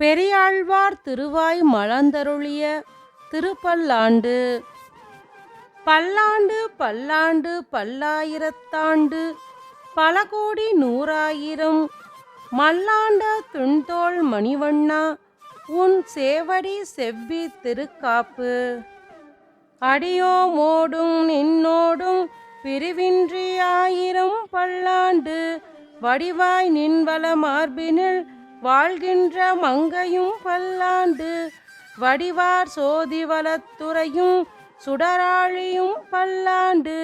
பெரியாழ்வார் திருவாய் மலர்ந்தருளிய திருப்பல்லாண்டு. பல்லாண்டு பல்லாண்டு பல்லாயிரத்தாண்டு பல கோடி நூறாயிரம் மல்லாண்ட துண்தோள் மணிவண்ணா உன் சேவடி செவ்வி திருக்காப்பு. அடியோமோடும் நின்னோடும் பிரிவின்றி ஆயிரம் பல்லாண்டு வடிவாய் நின்வள மார்பினில் வாழ்கின்ற மங்கையும் பல்லாண்டு வடிவார் சோதிவலத்துறையும் சுடராழியும் பல்லாண்டு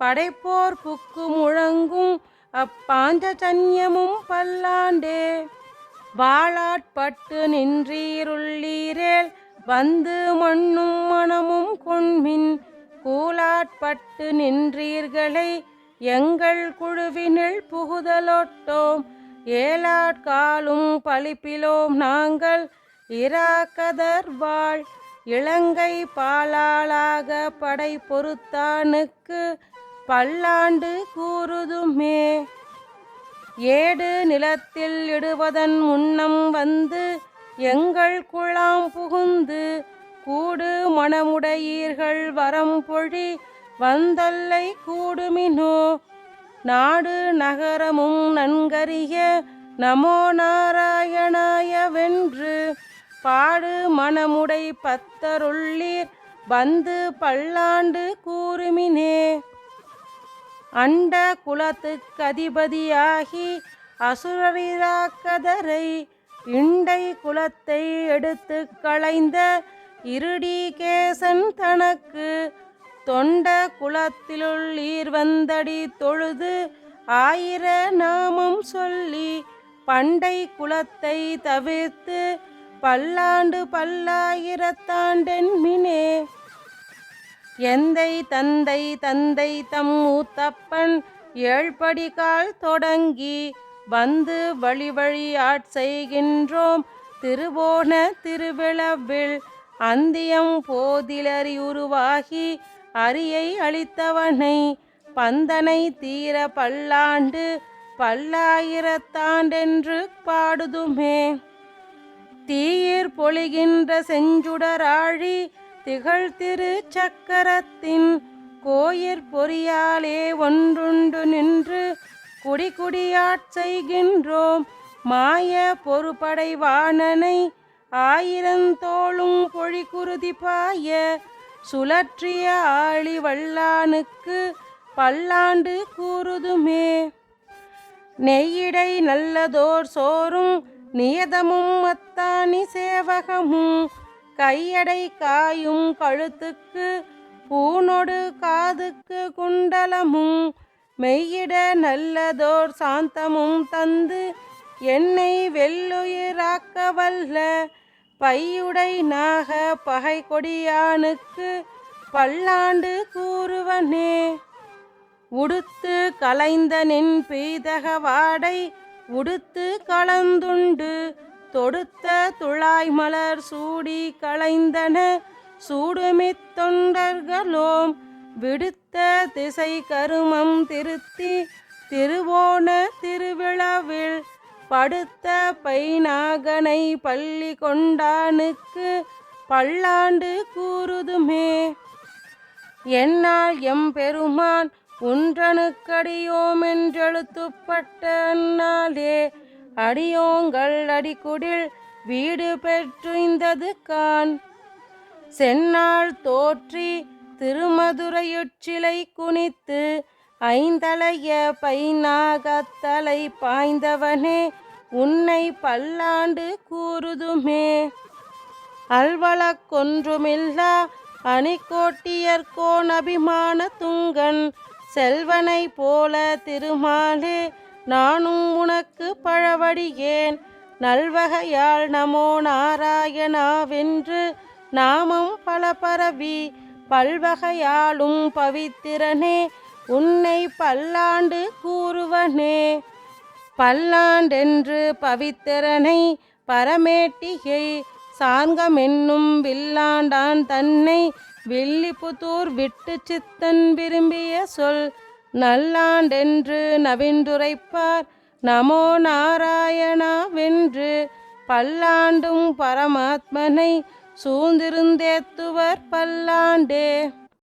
படைப்போர் புக்கு முழங்கும் அப்பாஞ்சன்யமும் பல்லாண்டே. வாழாட்பட்டு நின்றீருள்ளீரேல் வந்து மண்ணும் மனமும் கொண்மின் கூலாட்பட்டு நின்றீர்களை எங்கள் குழுவினில் புகுதலோட்டோம். ஏலாட்காலும் பழிப்பிலோம் நாங்கள். இராக்கதர்வாள் இலங்கை பாலாளாக படை பொறுத்தானுக்கு பல்லாண்டு கூறுதுமே. ஏடு நிலத்தில் இடுவதன் முன்னம் வந்து எங்கள் குழாம் புகுந்து கூடு மணமுடையீர்கள் வரம் பொழி வந்தல்லை கூடுமினோ. நாடு நகரமும் நன்கறிய நமோ நாராயணாய வென்று பாடு மனமுடை பத்தருள்ளீர் வந்து பல்லாண்டு கூறுமினே. அண்ட குலத்துக்கு அதிபதியாகி அசுரரிராக்கதரை இண்டை குலத்தை எடுத்து களைந்த இருடிகேசன் தனக்கு தொண்ட குலத்திலுள்ளீர் வந்தடி தொழுது ஆயிர நாமம் சொல்லி பண்டை குலத்தை தவிர்த்து பல்லாண்டு பல்லாயிரத்தாண்டென்மினே. எந்தை தந்தை தந்தை தம் மூத்தப்பன் ஏழ்படி கால் தொடங்கி வந்து வழி வழி ஆட்செய்கின்றோம் திருவோண திருவிழவில் அந்தியம் போதிலறி உருவாகி அரியை அளித்தவனை பந்தனை தீர பல்லாண்டு பல்லாயிரத்தாண்டென்று பாடுதுமே. தீயிற் பொழிகின்ற செஞ்சுடராழி திகழ் திரு சக்கரத்தின் கோயிற் பொறியாலே ஒன்றுண்டு நின்று குடி குடியாட்செய்கின்றோம் மாய பொறுபடை வாணனை ஆயிரந்தோளும் பொழிகுருதி பாய சுழற்றிய ஆழி வல்லானுக்கு பல்லாண்டு கூறுதுமே. நெய்யிடை நல்லதோர் சோறும் நியதமும் மத்தானி சேவகமும் கையடை காயும் கழுத்துக்கு பூனொடு காதுக்கு குண்டலமும் மெய்யிட நல்லதோர் சாந்தமும் தந்து என்னை வெள்ளுயிராக்க வல்ல பையுடை நாக பகை கொடியானுக்கு பல்லாண்டு கூறுவனே. உடுத்து கலைந்த நின் பீதக வாடை உடுத்து கலந்துண்டு. தொடுத்த துளாய் மலர் சூடி களைந்தன சூடுமித் தொண்டர்களோம். விடுத்த திசை கருமம் திருத்தி திருவோண திருவிழாவில் படுத்த பைநாகனை பள்ளி கொண்டானுக்கு பல்லாண்டு கூறுதுமே. என்னால் எம்பெருமான் உன்றனுக்கடியோம் என்றெழுத்துப்பட்ட அந்நாளே அடியோங்கள் அடிக்குடில் வீடு பெற்றுய்ந்தது கான். சென்னாள் தோற்றி திருமதுரையுச்சிலை குனித்து ஐந்தலைய பைநாகத்தலை பாய்ந்தவனே உன்னை பல்லாண்டு கூறுதுமே. அல்வழக்கொன்றுமில்லா அணிக்கோட்டியர்கோன் அபிமான துங்கன் செல்வனை போல திருமாலே நானும் உனக்கு பழவடியேன். நல்வகையால் நமோ நாராயணாவென்று நாமம் பல பரவி பல்வகையாலும் பவித்திரனே. உன்னை பல்லாண்டு கூறுவனே. பல்லாண்டென்று பவித்திரனை பரமேட்டிகை சார்கமென்னும் வில்லாண்டான் தன்னை வில்லிபுத்தூர் விட்டு சித்தன் விரும்பிய சொல். நல்லாண்டென்று நவின்றுரைப்பார் நமோ நாராயணா வென்று பல்லாண்டும் பரமாத்மனை சூழ்ந்திருந்தேத்துவர் பல்லாண்டே.